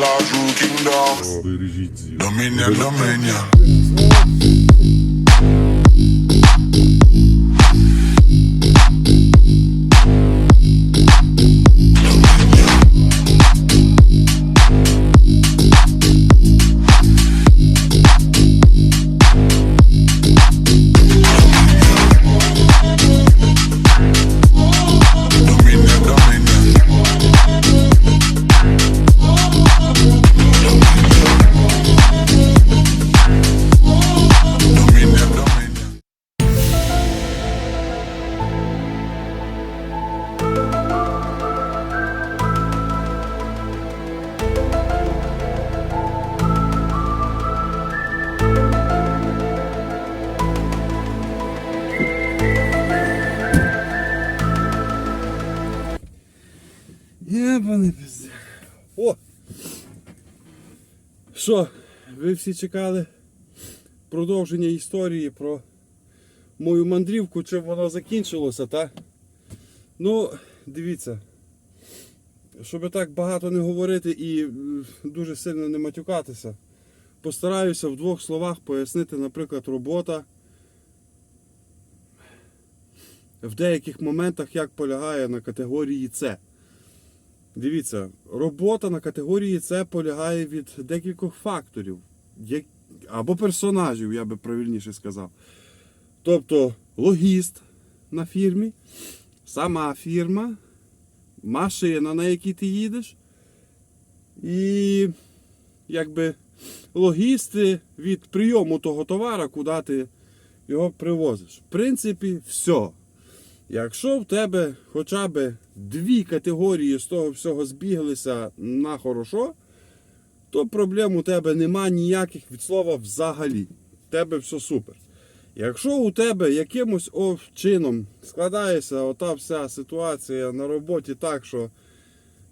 large rule Dominion, dominion. Що, ви всі чекали продовження історії про мою мандрівку, чим воно закінчилося, так? Ну, дивіться. Щоб так багато не говорити і е, дуже сильно не матюкатися, постараюся в двох словах пояснити, наприклад, робота в деяких моментах як полягає на категорії С. Дивіться, робота на категорії С полягає від декількох факторів, або персонажів, я би правильніше сказав. Тобто логіст на фірмі, сама фірма, машина, на якій ти їдеш, і якби логісти від прийому того товара, куди ти його привозиш. В принципі, все. Якщо в тебе хоча б дві категорії з того всього збіглися на хорошо, то проблем у тебе нема ніяких від слова взагалі. В тебе все супер. Якщо у тебе якимось чином складається ота вся ситуація на роботі так, що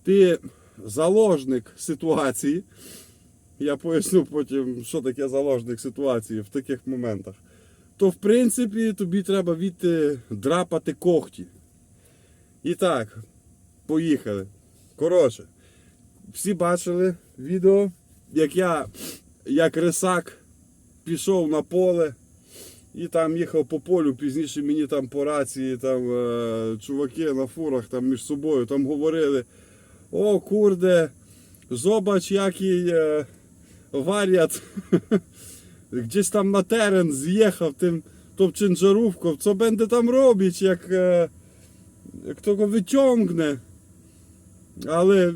ти заложник ситуації, я поясню потім, що таке заложник ситуації в таких моментах то в принципі тобі треба відти драпати когті. І так, поїхали. Коротше, всі бачили відео, як я, як рисак, пішов на поле і там їхав по полю, пізніше мені там по рації там е, чуваки на фурах там між собою там говорили: о, курде, зобач, який е, варят. gdzieś tam na teren zjechał tym, tą ciężarówką, co będę tam robić, jak, e, jak to. Але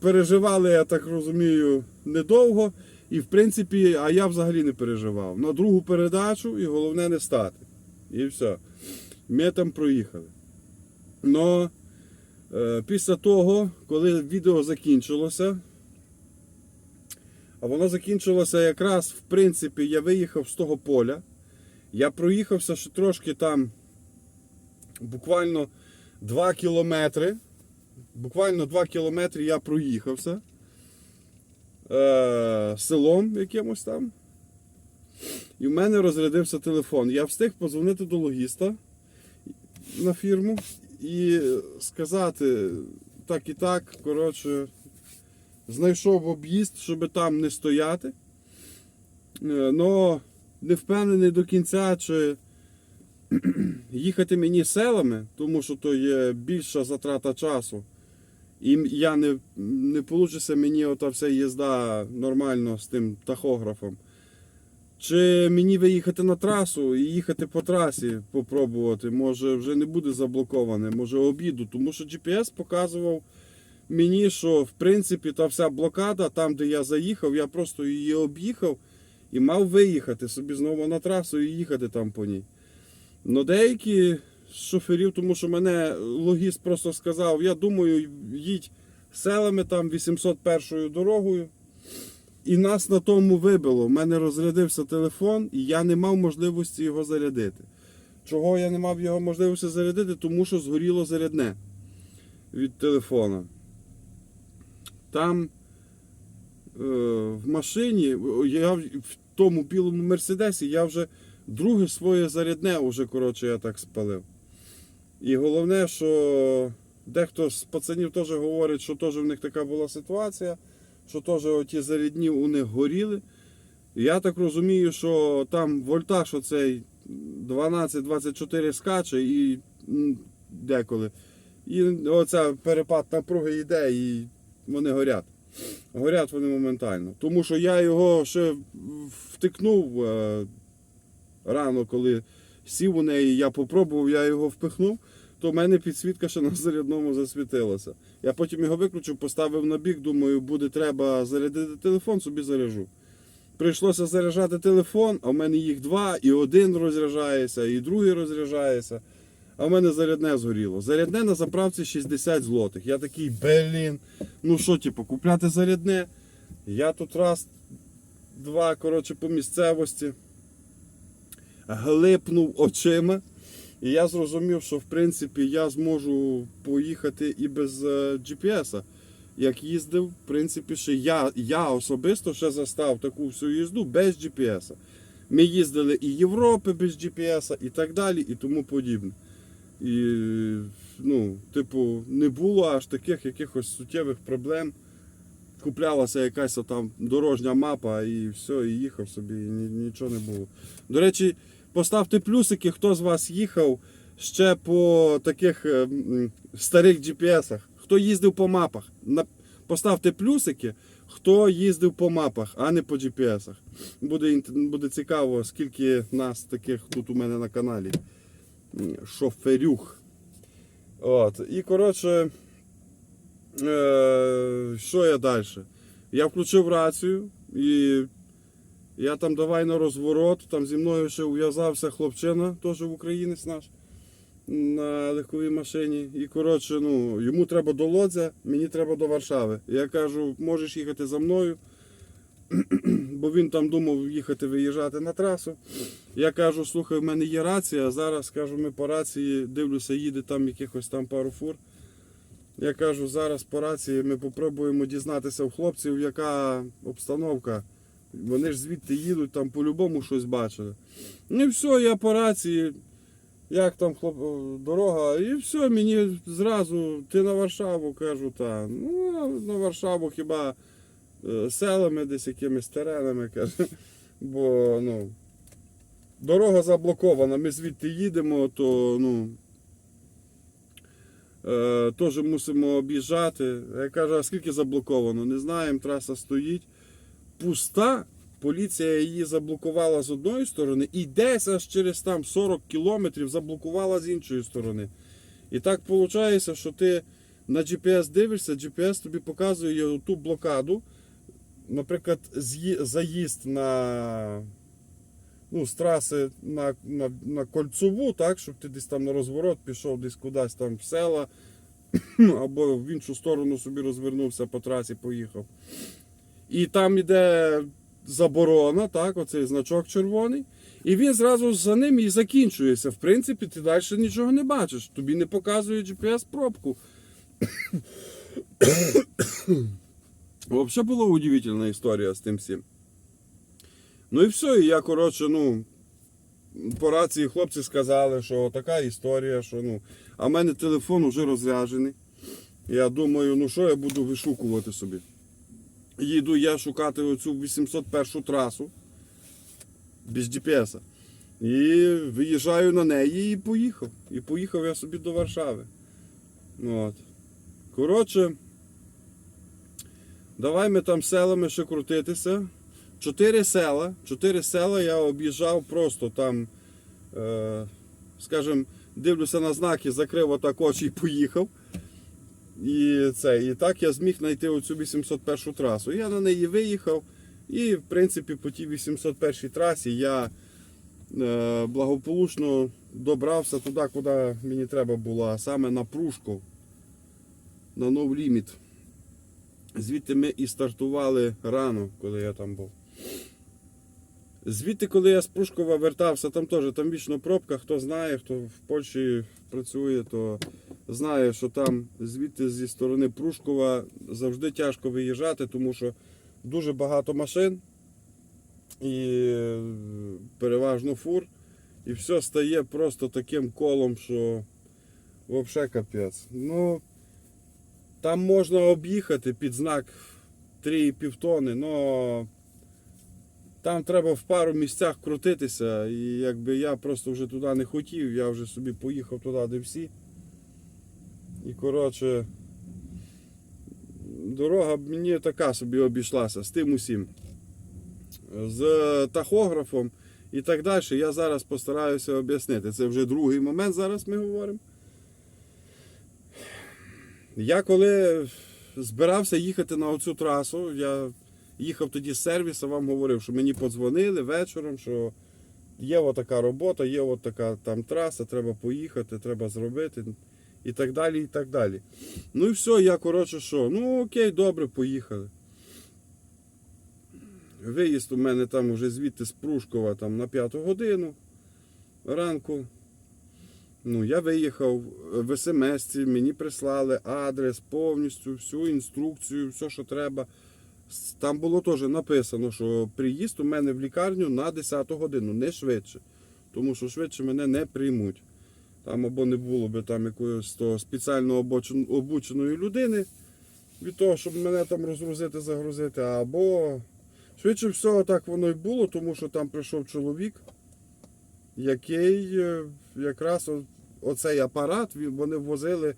переживали, я так розумію, недовго. І в принципі, а я взагалі не переживав. На другу передачу і головне не стати. І все. Ми там проїхали. Но е, після того, коли відео закінчилося, а воно закінчилося якраз, в принципі, я виїхав з того поля. Я проїхався ще трошки там буквально 2 кілометри. Буквально 2 кілометри я проїхався е, селом якимось там. І в мене розрядився телефон. Я встиг подзвонити до логіста на фірму і сказати так і так, коротше, знайшов об'їзд, щоб там не стояти. Е, Но не впевнений до кінця, чи їхати мені селами, тому що то є більша затрата часу. І я не, не вийде мені ота вся їзда нормально з тим тахографом. Чи мені виїхати на трасу і їхати по трасі попробувати, може вже не буде заблоковане, може обіду, тому що GPS показував мені, що в принципі та вся блокада, там де я заїхав, я просто її об'їхав і мав виїхати собі знову на трасу і їхати там по ній. Ну деякі з шоферів, тому що мене логіст просто сказав, я думаю, їдь селами там 801 дорогою. І нас на тому вибило. У мене розрядився телефон, і я не мав можливості його зарядити. Чого я не мав його можливості зарядити? Тому що згоріло зарядне від телефона. Там е, в машині, я в тому білому мерседесі, я вже друге своє зарядне, уже, коротше, я так спалив. І головне, що дехто з пацанів теж говорить, що теж в них така була ситуація. що теж оті зарядні у них горіли. Я так розумію, що там вольтаж оцей 12-24 скаче і деколи. І оця перепад напруги йде і вони горять. Горять вони моментально. Тому що я його ще втикнув е, рано, коли сів у неї, я попробував, я його впихнув, то в мене підсвітка ще на зарядному засвітилася. Я потім його виключив, поставив на бік, думаю, буде треба зарядити телефон, собі заряжу. Прийшлося заряджати телефон, а в мене їх два, і один розряджається, і другий розряджається. А в мене зарядне згоріло. Зарядне на заправці 60 злотих. Я такий, блін, ну що, типу, купляти зарядне? Я тут раз, два, коротше, по місцевості глипнув очима. І я зрозумів, що в принципі я зможу поїхати і без е, GPS. Як їздив, в принципі, ще я, я особисто ще застав таку всю їзду без GPS. Ми їздили і Європи без GPS, і так далі, і тому подібне. І, ну, типу, не було аж таких якихось суттєвих проблем. Куплялася якась там дорожня мапа і все, і їхав собі, і ні- нічого не було. До речі, поставте плюсики, хто з вас їхав ще по таких е, старих GPS-ах. Хто їздив по мапах. Поставте плюсики, хто їздив по мапах, а не по GPS-ах. Буде, буде цікаво, скільки нас таких тут у мене на каналі. Шоферюх. От. І коротше, е, що я далі? Я включив рацію і я там давай на розворот. Там зі мною ще ув'язався хлопчина, теж українець наш на легковій машині. І коротше, ну, йому треба до Лодзя, мені треба до Варшави. Я кажу, можеш їхати за мною. Бо він там думав їхати виїжджати на трасу. Я кажу, слухай, в мене є рація. Зараз кажу, ми по рації дивлюся, їде там якихось там пару фур. Я кажу, зараз по рації ми попробуємо дізнатися у хлопців, яка обстановка. Вони ж звідти їдуть, там по-любому щось бачили. Ну і все, я по рації, як там хлоп... дорога, і все, мені зразу, ти на Варшаву, кажу, та. Ну, на Варшаву хіба селами десь якимись теренами, каже. Бо, ну, дорога заблокована, ми звідти їдемо, то, ну. Е, теж мусимо об'їжджати. Я кажу, а скільки заблоковано? Не знаємо, траса стоїть. Пуста. Поліція її заблокувала з одної сторони і десь аж через там 40 кілометрів заблокувала з іншої сторони. І так виходить, що ти на GPS дивишся, GPS тобі показує ту блокаду. Наприклад, заїзд на ну, з траси на, на, на кольцову, так, щоб ти десь там на розворот пішов десь кудись там в села, або в іншу сторону собі розвернувся по трасі, поїхав. І там іде заборона, так, оцей значок червоний. І він зразу за ним і закінчується. В принципі, ти далі нічого не бачиш. Тобі не показує GPS Взагалі була удивительна історія з тим всім. Ну і все, і я, коротше, ну, по рації хлопці сказали, що така історія, що ну. А в мене телефон вже розряджений. Я думаю, ну що я буду вишукувати собі. Їду я шукати оцю 801 трасу без GPS. І виїжджаю на неї і поїхав. І поїхав я собі до Варшави. От. Коротше, давай ми там селами ще крутитися. Чотири села. Чотири села я об'їжджав просто там, е, скажімо, дивлюся на знаки, закрив отак очі і поїхав. І, це, і так я зміг знайти оцю 801 трасу. Я на неї виїхав. І, в принципі, по тій 801 трасі я е, благополучно добрався туди, куди мені треба було, а саме на Прушков, на No Limit. Звідти ми і стартували рано, коли я там був. Звідти, коли я з Прушкова вертався, там теж там вічно пробка. Хто знає, хто в Польщі працює, то знає, що там звідти зі сторони Прушкова завжди тяжко виїжджати, тому що дуже багато машин і переважно фур. І все стає просто таким колом, що взагалі капець. Ну, там можна об'їхати під знак 3,5 тони, но там треба в пару місцях крутитися. І якби я просто вже туди не хотів, я вже собі поїхав туди, де всі. І коротше, дорога мені така собі обійшлася з тим усім. З тахографом і так далі. Я зараз постараюся об'яснити. Це вже другий момент зараз ми говоримо. Я коли збирався їхати на оцю трасу, я їхав тоді з сервісу, вам говорив, що мені подзвонили вечором, що є отака робота, є от така там траса, треба поїхати, треба зробити і так далі. і так далі. Ну і все, я коротше що, ну окей, добре, поїхали. Виїзд у мене там вже звідти з Прушкова там, на п'яту годину ранку. Ну, я виїхав в смс мені прислали адрес, повністю, всю інструкцію, все, що треба. Там було теж написано, що приїзд у мене в лікарню на 10 годину, не швидше. Тому що швидше мене не приймуть. Там або не було би там якоїсь того спеціально обученої людини від того, щоб мене там розгрузити, загрузити, або швидше всього так воно й було, тому що там прийшов чоловік, який е, якраз оцей апарат вони возили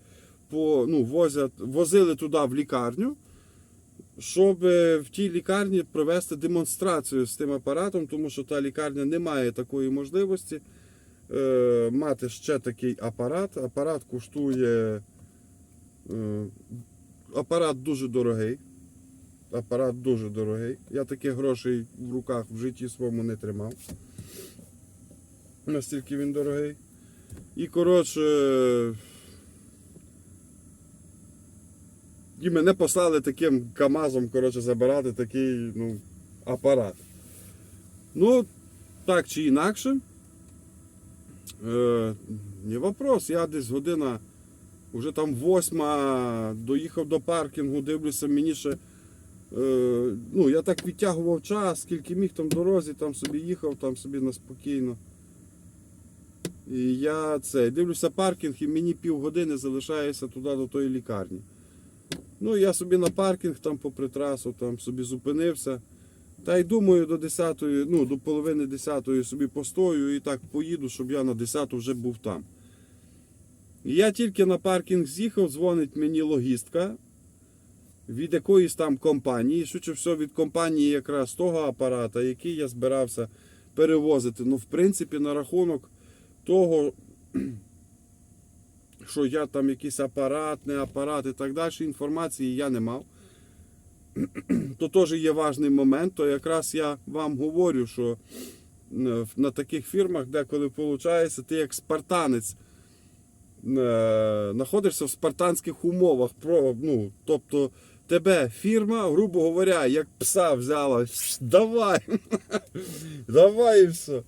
по, ну, возять, возили туди в лікарню, щоб е, в тій лікарні провести демонстрацію з тим апаратом, тому що та лікарня не має такої можливості е, мати ще такий апарат. Апарат коштує. Е, апарат дуже дорогий. Апарат дуже дорогий. Я таких грошей в руках в житті своєму не тримав. Настільки він дорогий. І коротше. І мене послали таким КАМАЗом, коротше, забирати такий ну, апарат. Ну, так чи інакше. Е, не вопрос. Я десь година, вже там восьма, доїхав до паркінгу, дивлюся, мені ще. Е, ну, я так відтягував час, скільки міг там дорозі, там собі їхав, там собі на спокійно. І я це, дивлюся паркінг, і мені півгодини залишається туди до тої лікарні. Ну, я собі на паркінг там попри трасу там собі зупинився. Та й думаю, до 10, ну, до половини 10 собі постою і так поїду, щоб я на 10 вже був там. І я тільки на паркінг з'їхав, дзвонить мені логістка від якоїсь там компанії, швидше все від компанії якраз того апарата, який я збирався перевозити. Ну, в принципі, на рахунок того, що я там якийсь апарат, не апарат і так далі, інформації я не мав. То теж є важний момент, то якраз я вам говорю, що е, на таких фірмах, деколи виходить, ти як спартанець е, знаходишся в спартанських умовах. Ну, тобто тебе фірма, грубо говоря, як пса взяла, давай, давай і все.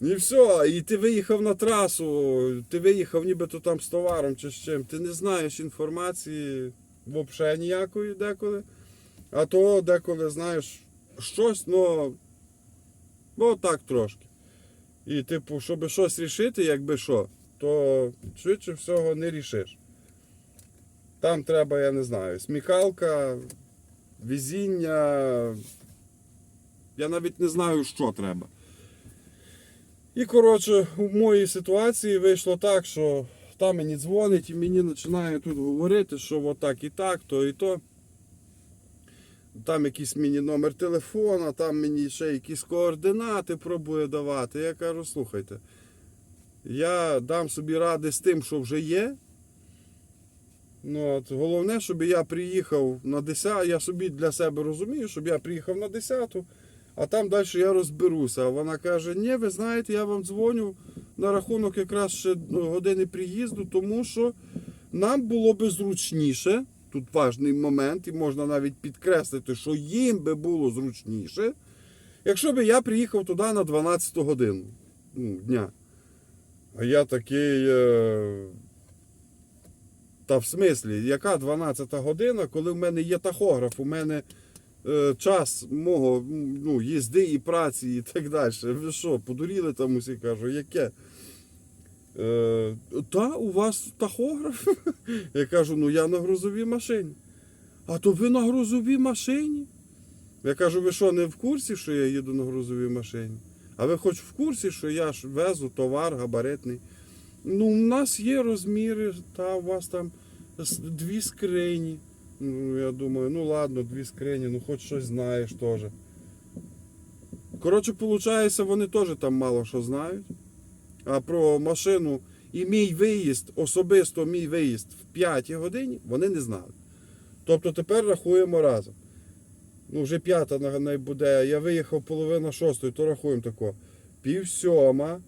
І все, і ти виїхав на трасу, ти виїхав нібито там з товаром чи з чим. Ти не знаєш інформації взагалі ніякої деколи. А то деколи знаєш щось, ну, ну так трошки. І типу, щоб щось рішити, якби що, то швидше всього не рішиш. Там треба, я не знаю, смікалка, везіння. Я навіть не знаю, що треба. І, коротше, у моїй ситуації вийшло так, що там мені дзвонить і мені починає тут говорити, що отак і так, то і то. Там якийсь мені номер телефона, там мені ще якісь координати пробує давати. Я кажу, слухайте, я дам собі ради з тим, що вже є. Ну, от, головне, щоб я приїхав на 10, я собі для себе розумію, щоб я приїхав на 10, а там далі я розберуся. А вона каже, ні, ви знаєте, я вам дзвоню на рахунок якраз ще ну, години приїзду, тому що нам було би зручніше, тут важний момент, і можна навіть підкреслити, що їм би було зручніше, якщо б я приїхав туди на 12 годину ну, дня. А я такий. Е... Та в смислі, яка 12 година, коли в мене є тахограф, у мене час мого ну, їзди і праці і так далі. Ви що, подуріли там усі кажу, яке? Е, та, у вас тахограф? Я кажу, ну я на грузовій машині. а то ви на грузовій машині. Я кажу, ви що, не в курсі, що я їду на грузовій машині? А ви хоч в курсі, що я ж везу товар габаритний? Ну, у нас є розміри, та у вас там дві скрині. Ну, я думаю, ну ладно, дві скрині, ну хоч щось знаєш теж. Коротше, виходить, вони теж там мало що знають. А про машину і мій виїзд, особисто мій виїзд в 5 годині, вони не знали. Тобто тепер рахуємо разом. Ну, вже п'ята на- буде. Я виїхав половина шостої, то рахуємо тако. Пів сьома,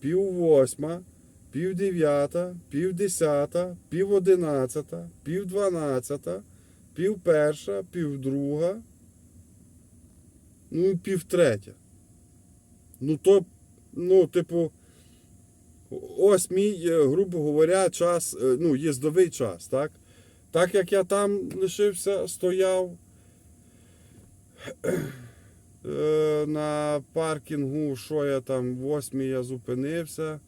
пів восьма, пів дев'ята, пів десята, пів одинадцята, пів дванадцята, пів перша, пів друга, ну і пів третя. Ну то, ну, типу, ось мій, е, грубо говоря, час, е, ну, їздовий час, так? Так як я там лишився, стояв е, на паркінгу, що я там, восьмій я зупинився.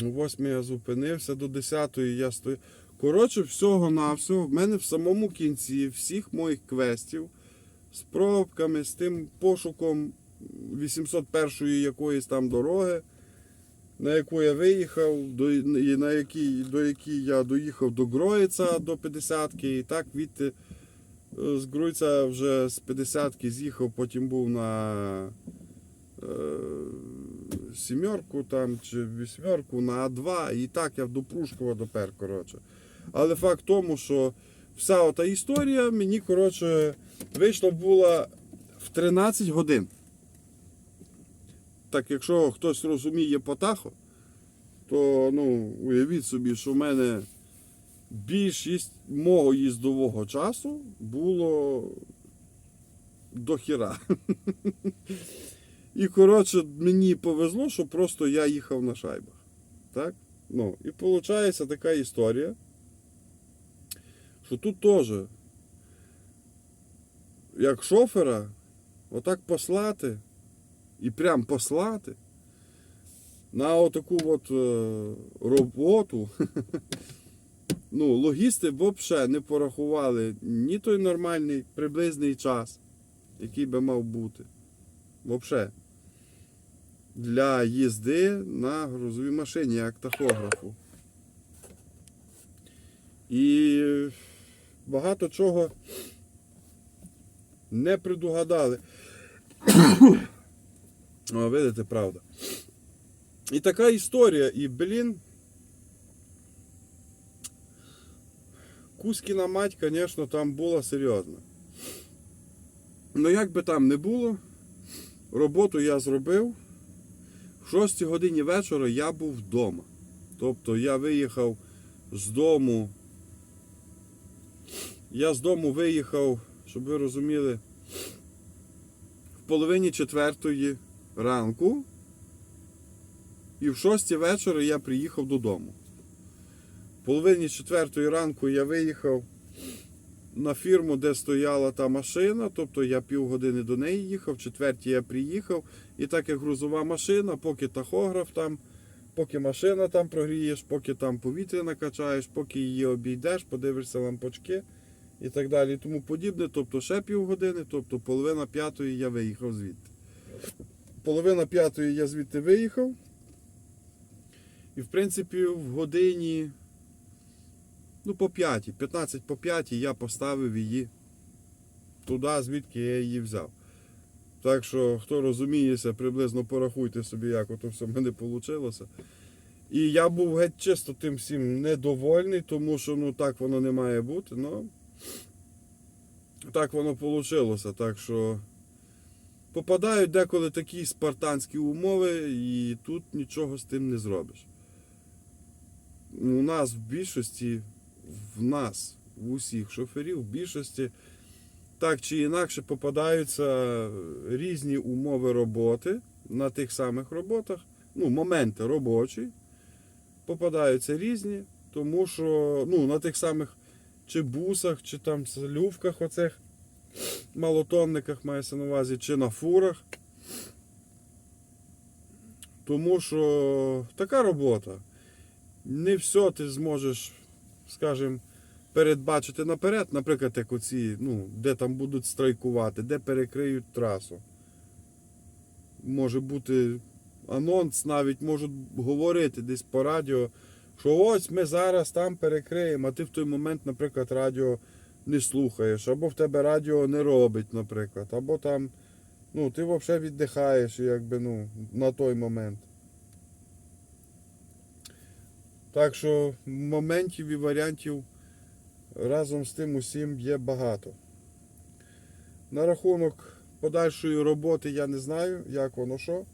Восьмій я зупинився, до 10 я стою. Коротше, всього-навсього, в мене в самому кінці всіх моїх квестів з пробками, з тим пошуком 801-ї якоїсь там дороги, на яку я виїхав, до, і на якій, до якій я доїхав до Гроїца до 50-ки, і так відти е, з Гроїца вже з 50-ки з'їхав, потім був на е, сімерку там чи вісьмерку на А2, і так я до Прушкова допер, коротше. Але факт в тому, що вся ота історія мені, коротше, вийшла була в 13 годин. Так якщо хтось розуміє потахо, то ну, уявіть собі, що в мене більшість мого їздового часу було до хіра. І коротше, мені повезло, що просто я їхав на шайбах. Так? Ну, і виходить така історія, що тут теж, як шофера, отак послати і прям послати на отаку от е, роботу. Ну, логісти взагалі не порахували ні той нормальний приблизний час, який би мав бути. Взагалі. Для їзди на грузовій машині, як тахографу. І багато чого не предугадали. О, видите, правда. І така історія, і, блін. Кузькіна мать, звісно, там була серйозна. Ну, як би там не було, роботу я зробив. В 6 годині вечора я був вдома. Тобто я виїхав з дому. Я з дому виїхав, щоб ви розуміли, в половині четвертої ранку. І в 6 вечора я приїхав додому. В половині четвертої ранку я виїхав на фірму, де стояла та машина, тобто я півгодини до неї їхав, в четвертій я приїхав, і так як грузова машина, поки тахограф там, поки машина там прогрієш, поки там повітря накачаєш, поки її обійдеш, подивишся лампочки і так далі, і тому подібне. Тобто ще півгодини, тобто половина п'ятої я виїхав звідти. Половина п'ятої я звідти виїхав. І в принципі в годині Ну, по п'ятій, 15 по п'ятій я поставив її туди, звідки я її взяв. Так що, хто розуміється, приблизно порахуйте собі, як ото все в мене вийшло. І я був геть чисто тим всім недовольний, тому що ну так воно не має бути. Ну, так воно вийшло. Так що попадають деколи такі спартанські умови, і тут нічого з тим не зробиш. У нас в більшості в нас, в усіх шоферів, в більшості так чи інакше попадаються різні умови роботи на тих самих роботах, ну, моменти робочі, попадаються різні, тому що ну, на тих самих чи бусах, чи там лювках оцих малотонниках мається на увазі, чи на фурах. Тому що така робота. Не все ти зможеш, скажімо, передбачити наперед, наприклад, як оці, ну, де там будуть страйкувати, де перекриють трасу. Може бути анонс, навіть можуть говорити десь по радіо, що ось ми зараз там перекриємо, а ти в той момент, наприклад, радіо не слухаєш, або в тебе радіо не робить, наприклад, або там, ну, ти взагалі віддихаєш, якби, ну, на той момент. Так що моментів і варіантів разом з тим усім є багато. На рахунок подальшої роботи я не знаю, як воно що.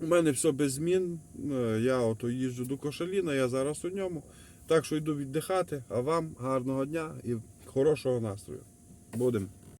У мене все без змін. Е, Я ото їжджу до Кошаліна, я зараз у ньому. Так що йду віддихати, а вам гарного дня і хорошого настрою. Будемо.